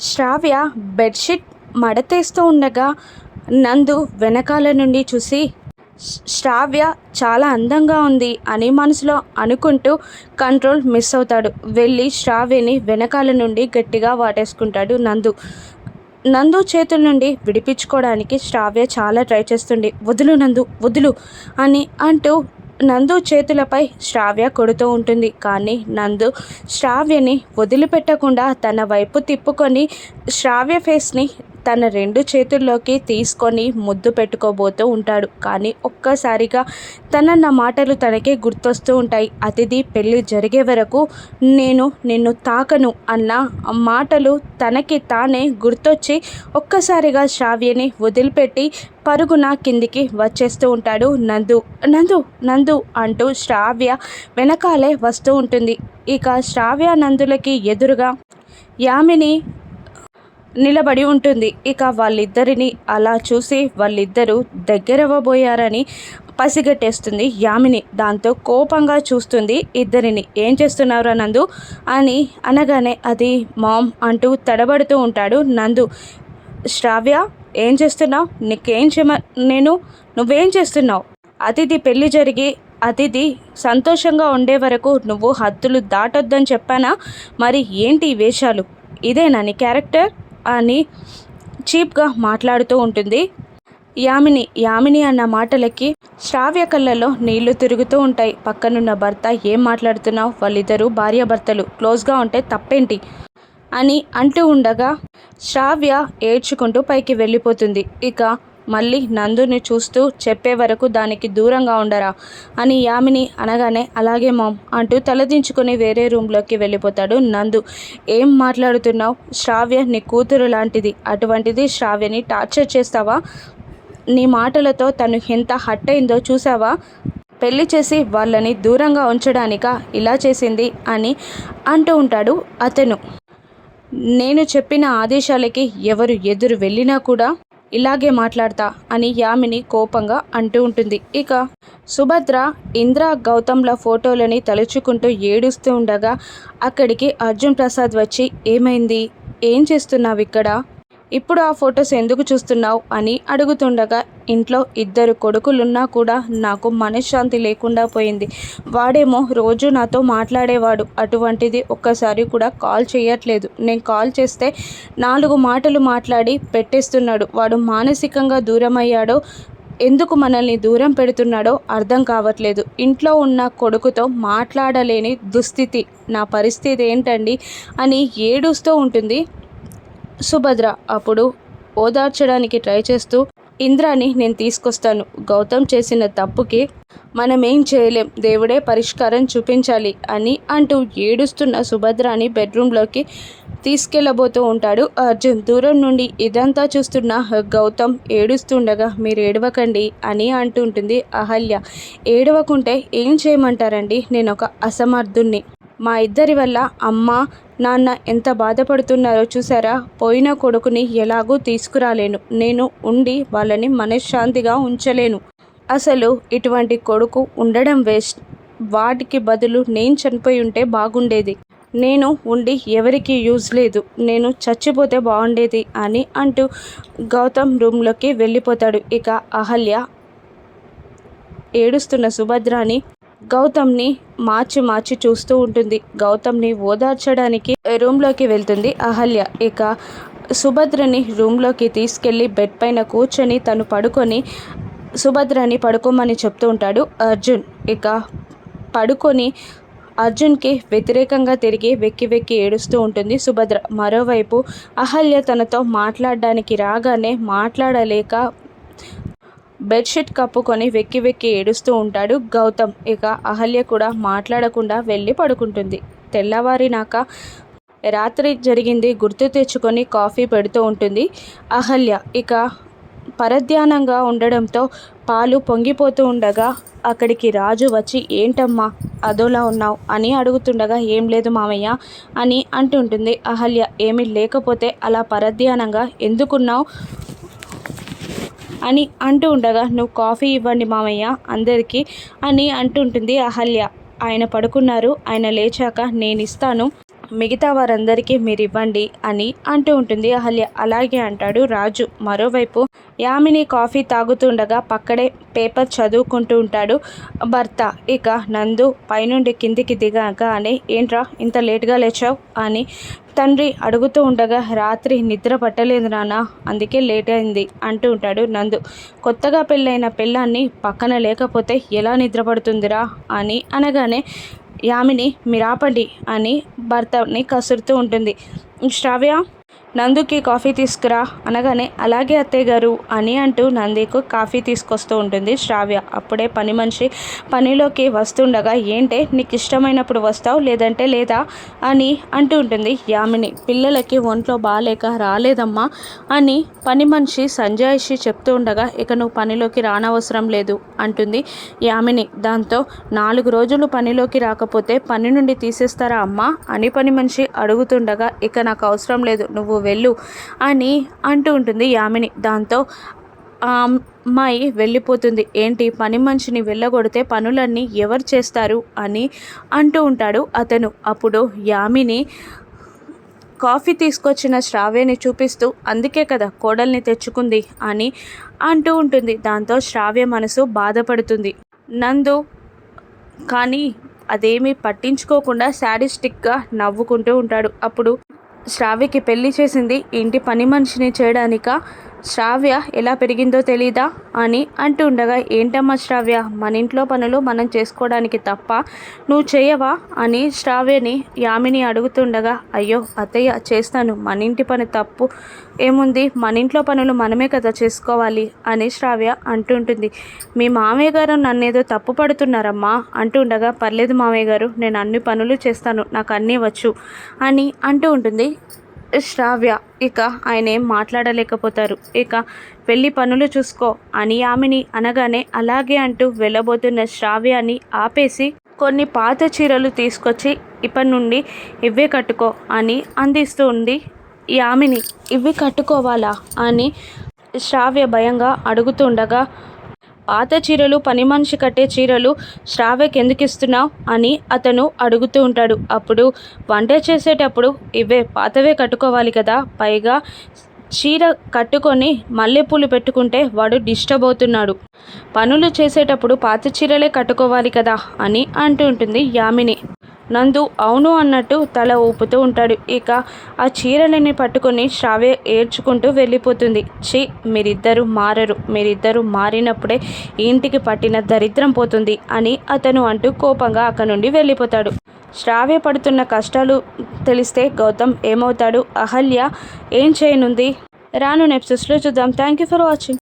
శ్రావ్య bedsheet మడతేస్తూ ఉండగా నందు వెనకాల నుండి చూసి శ్రావ్య చాలా అందంగా ఉంది అని మనసులో అనుకుంటూ కంట్రోల్ మిస్ అవుతాడు. వెళ్ళి శ్రావ్యని వెనకాల నుండి గట్టిగా వాటేసుకుంటాడు నందు. నందు చేతుల నుండి విడిపించుకోవడానికి శ్రావ్య చాలా ట్రై చేస్తుంది వదులు నందు వదులు అని అంటూ నందు చేతులపై శ్రావ్య కొడుతూ ఉంటుంది. కానీ నందు శ్రావ్యని వదిలిపెట్టకుండా తన వైపు తిప్పుకొని శ్రావ్య ఫేస్ని తన రెండు చేతుల్లోకి తీసుకొని ముద్దు పెట్టుకోబోతూ ఉంటాడు. కానీ ఒక్కసారిగా తనన్న మాటలు తనకే గుర్తొస్తూ ఉంటాయి. అతిథి పెళ్ళి జరిగే వరకు నేను నిన్ను తాకను అన్న మాటలు తనకి తానే గుర్తొచ్చి ఒక్కసారిగా శ్రావ్యని వదిలిపెట్టి పరుగున కిందికి వచ్చేస్తూ ఉంటాడు. నందు నందు నందు అంటూ శ్రావ్య వెనకాలే వస్తూ ఉంటుంది. ఇక శ్రావ్య నందులకి ఎదురుగా యామిని నిలబడి ఉంటుంది. ఇక వాళ్ళిద్దరిని అలా చూసి వాళ్ళిద్దరూ దగ్గరవ్వబోయారని పసిగట్టేస్తుంది యామిని. దాంతో కోపంగా చూస్తుంది ఇద్దరిని ఏం చేస్తున్నారు నందు? అని అనగానే అది మామ్ అంటూ తడబడుతూ ఉంటాడు నందు. శ్రావ్య ఏం చేస్తున్నావు? నీకేం చెమ నేను నువ్వేం చేస్తున్నావు? అతిథి పెళ్ళి జరిగి అతిథి సంతోషంగా ఉండే వరకు నువ్వు హద్దులు దాటొద్దని చెప్పానా? మరి ఏంటి వేషాలు? ఇదేనా నీ క్యారెక్టర్? అని చీప్గా మాట్లాడుతూ ఉంటుంది. యామిని యామిని అన్న మాటలకి శ్రావ్య కళ్ళలో నీళ్ళు తిరుగుతూ ఉంటాయి. పక్కనున్న భర్త ఏం మాట్లాడుతున్నావు? వాళ్ళిద్దరూ భార్యాభర్తలు క్లోజ్గా ఉంటే తప్పేంటి? అని అంటూ ఉండగా శ్రావ్య ఏడ్చుకుంటూ పైకి వెళ్ళిపోతుంది. ఇక మళ్ళీ నందుని చూస్తూ చెప్పే వరకు దానికి దూరంగా ఉండరా? అని యామిని అనగానే అలాగే మామ్ అంటూ తలదించుకొని వేరే రూమ్లోకి వెళ్ళిపోతాడు నందు. ఏం మాట్లాడుతున్నావు? శ్రావ్య నీ కూతురు లాంటిది. అటువంటిది శ్రావ్యని టార్చర్ చేస్తావా? నీ మాటలతో తను ఎంత హట్ అయిందో చూసావా పెళ్ళి చేసి వాళ్ళని దూరంగా ఉంచడానిక? ఇలా చేసింది అని అంటూ ఉంటాడు అతను. నేను చెప్పిన ఆదేశాలకి ఎవరు ఎదురు వెళ్ళినా కూడా ఇలాగే మాట్లాడతా అని యామిని కోపంగా అంటూ ఉంటుంది. ఇక సుభద్ర ఇంద్ర గౌతమ్ల ఫోటోలని తలుచుకుంటూ ఏడుస్తూ ఉండగా అక్కడికి అర్జున్ ప్రసాద్ వచ్చి ఏమైంది? ఏం చేస్తున్నావు ఇక్కడ ఇప్పుడు ఆ ఫొటోస్ ఎందుకు చూస్తున్నావు అని అడుగుతుండగా ఇంట్లో ఇద్దరు కొడుకులున్నా కూడా నాకు మనశ్శాంతి లేకుండా పోయింది. వాడేమో రోజు నాతో మాట్లాడేవాడు. అటువంటిది ఒక్కసారి కూడా కాల్ చేయట్లేదు. నేను కాల్ చేస్తే నాలుగు మాటలు మాట్లాడి పెట్టేస్తున్నాడు. వాడు మానసికంగా దూరం అయ్యాడో ఎందుకు మనల్ని దూరం పెడుతున్నాడో అర్థం కావట్లేదు. ఇంట్లో ఉన్న కొడుకుతో మాట్లాడలేని దుస్థితి. నా పరిస్థితి ఏంటండి అని ఏడుస్తూ ఉంటుంది. సుభద్ర అప్పుడు ఓదార్చడానికి ట్రై చేస్తూ ఇంద్రాని నేను తీసుకొస్తాను. గౌతమ్ చేసిన తప్పుకి మనం ఏం చేయలేం. దేవుడే పరిష్కారం చూపించాలి అని అంటూ ఏడుస్తున్న సుభద్రాని బెడ్రూమ్లోకి తీసుకెళ్ళబోతూ ఉంటాడు అర్జున్. దూరం నుండి ఇదంతా చూస్తున్న గౌతమ్ ఏడుస్తుండగా మీరు ఏడవకండి అని అంటుంటుంది అహల్య. ఏడవకుంటే ఏం చేయమంటారండి? నేను ఒక అసమర్థుణ్ణి. మా ఇద్దరి వల్ల అమ్మ నాన్న ఎంత బాధపడుతున్నారో చూసారా? పోయిన కొడుకుని ఎలాగూ తీసుకురాలేను. నేను ఉండి వాళ్ళని మనశ్శాంతిగా ఉంచలేను. అసలు ఇటువంటి కొడుకు ఉండడం వేస్ట్. వాటికి బదులు నేను చనిపోయి ఉంటే బాగుండేది. నేను ఉండి ఎవరికి యూజ్ లేదు. నేను చచ్చిపోతే బాగుండేది అని అంటూ గౌతమ్ రూమ్లోకి వెళ్ళిపోతాడు. ఇక అహల్య ఏడుస్తున్న సుభద్రాని గౌతమ్ని మార్చి మార్చి చూస్తూ ఉంటుంది. గౌతమ్ని ఓదార్చడానికి రూమ్లోకి వెళ్తుంది అహల్య. ఇక సుభద్రని రూమ్లోకి తీసుకెళ్ళి బెడ్ పైన కూర్చొని తను పడుకొని సుభద్రని పడుకోమని చెప్తూ ఉంటాడు అర్జున్. ఇక పడుకొని అర్జున్కి వ్యతిరేకంగా తిరిగి వెక్కి వెక్కి ఏడుస్తూ ఉంటుంది సుభద్ర. మరోవైపు అహల్య తనతో మాట్లాడడానికి రాగానే మాట్లాడలేక బెడ్షీట్ కప్పుకొని వెక్కి వెక్కి ఏడుస్తూ ఉంటాడు గౌతమ్. ఇక అహల్య కూడా మాట్లాడకుండా వెళ్ళి పడుకుంటుంది. తెల్లవారినాక రాత్రి జరిగింది గుర్తు తెచ్చుకొని కాఫీ పెడుతూ ఉంటుంది అహల్య. ఇక పరధ్యానంగా ఉండడంతో పాలు పొంగిపోతూ ఉండగా అక్కడికి రాజు వచ్చి ఏంటమ్మా అదోలా ఉన్నావు అని అడుగుతుండగా ఏం లేదు మామయ్య అని అంటుంటుంది అహల్య. ఏమీ లేకపోతే అలా పరధ్యానంగా ఎందుకున్నావు? అని అంటూ ఉండగా నువ్వు కాఫీ ఇవ్వండి మామయ్య అందరికీ అని అంటుంటుంది అహల్య. ఆయన పడుకున్నారు. ఆయన లేచాక నేను ఇస్తాను. మిగతా వారందరికీ మీరు ఇవ్వండి అని అంటూ ఉంటుంది అహల్య. అలాగే అంటాడు రాజు. మరోవైపు యామిని కాఫీ తాగుతుండగా పక్కడే పేపర్ చదువుకుంటూ ఉంటాడు భర్త. ఇక నందు పైనుండి కిందికి దిగాక అని ఏంట్రా ఇంత లేట్గా లేచావు? అని తండ్రి అడుగుతూ ఉండగా రాత్రి నిద్ర పట్టలేదు నాన్న అందుకే లేట్ అయింది అంటూ ఉంటాడు నందు. కొత్తగా పెళ్ళైన పిల్లాన్ని పక్కన లేకపోతే ఎలా నిద్రపడుతుందిరా అని అనగానే యామిని మీరాపండి అని భర్తని కసురుతూ ఉంటుంది. శ్రావ్య నందుకి కాఫీ తీసుకురా అనగానే అలాగే అత్తయ్య గారు అని అంటూ నందికు కాఫీ తీసుకొస్తూ ఉంటుంది శ్రావ్య. అప్పుడే పని మనిషి పనిలోకి వస్తుండగా ఏంటే నీకు ఇష్టమైనప్పుడు వస్తావు లేదంటే లేదా? అని అంటూ ఉంటుంది యామిని. పిల్లలకి ఒంట్లో బాగాలేక రాలేదమ్మా అని పని మనిషి సంజాయిషి చెప్తూ ఉండగా ఇక నువ్వు పనిలోకి రానవసరం లేదు అంటుంది యామిని. దాంతో నాలుగు రోజులు పనిలోకి రాకపోతే పని నుండి తీసేస్తారా అమ్మా? అని పని మనిషి అడుగుతుండగా ఇక నాకు అవసరం లేదు నువ్వు వెళ్ళు అని అంటూ ఉంటుంది యామిని. దాంతో ఆ అమ్మాయి వెళ్ళిపోతుంది. ఏంటి? పని మనిషిని వెళ్ళగొడితే పనులన్నీ ఎవరు చేస్తారు అని అంటూ ఉంటాడు అతను. అప్పుడు యామిని కాఫీ తీసుకొచ్చిన శ్రావ్యని చూపిస్తూ అందుకే కదా కోడల్ని తెచ్చుకుంది అని అంటూ ఉంటుంది. దాంతో శ్రావ్య మనసు బాధపడుతుంది. నందు కానీ అదేమీ పట్టించుకోకుండా శాడిస్టిక్గా నవ్వుకుంటూ ఉంటాడు. అప్పుడు శ్రావ్యకి పెళ్ళి చేసింది. ఇంటి పని మనిషిని చేయడానిక? శ్రావ్య ఎలా పెరిగిందో తెలీదా అని అంటూ ఉండగా ఏంటమ్మా శ్రావ్య మన ఇంట్లో పనులు మనం చేసుకోవడానికి తప్ప నువ్వు చేయవా? అని శ్రావ్యని యామిని అడుగుతుండగా అయ్యో అత్తయ్య చేస్తాను. మన ఇంటి పని తప్పు. ఏముంది? మన ఇంట్లో పనులు మనమే కదా చేసుకోవాలి అని శ్రావ్య అంటుంటుంది. మీ మామయ్య గారు నన్నేదో తప్పు పడుతున్నారమ్మా అంటుండగా పర్లేదు మామయ్య గారు నేను అన్ని పనులు చేస్తాను. నాకు అన్నీ వచ్చు అని అంటూ ఉంటుంది. శ్రావ్య. ఇక ఆయన ఏం మాట్లాడలేకపోతారు. ఇక వెళ్ళి పనులు చూసుకో అని ఆమెని అనగానే అలాగే అంటూ వెళ్ళబోతున్న శ్రావ్యాన్ని ఆపేసి కొన్ని పాత చీరలు తీసుకొచ్చి ఇప్పటి నుండి ఇవే కట్టుకో అని అందిస్తూ ఉంది యామిని ఇవి కట్టుకోవాలా అని శ్రావ్య భయంగా అడుగుతుండగా పాత చీరలు పని మనిషి కట్టే చీరలు శ్రావ్యకి ఎందుకు ఇస్తున్నావు? అని అతను అడుగుతూ ఉంటాడు. అప్పుడు వంట చేసేటప్పుడు ఇవే పాతవే కట్టుకోవాలి కదా పైగా చీర కట్టుకొని మల్లెపూలు పెట్టుకుంటే వాడు డిస్టర్బ్ అవుతున్నాడు. పనులు చేసేటప్పుడు పాత చీరలే కట్టుకోవాలి కదా అని అంటూ ఉంటుంది యామిని. నందు అవును అన్నట్టు తల ఊపుతూ ఉంటాడు. ఇక ఆ చీరలని పట్టుకొని శ్రావ్య ఏడ్చుకుంటూ వెళ్ళిపోతుంది. చి మీరిద్దరు మారరు. మీరిద్దరు మారినప్పుడే ఇంటికి పట్టిన దరిద్రం పోతుంది అని అతను అంటూ కోపంగా అక్కడి నుండి వెళ్ళిపోతాడు. శ్రావ్య పడుతున్న కష్టాలు తెలిస్తే గౌతమ్ ఏమవుతాడు? అహల్య ఏం చేయనుంది? రాను నెప్సెస్లో చూద్దాం. Thank you for watching.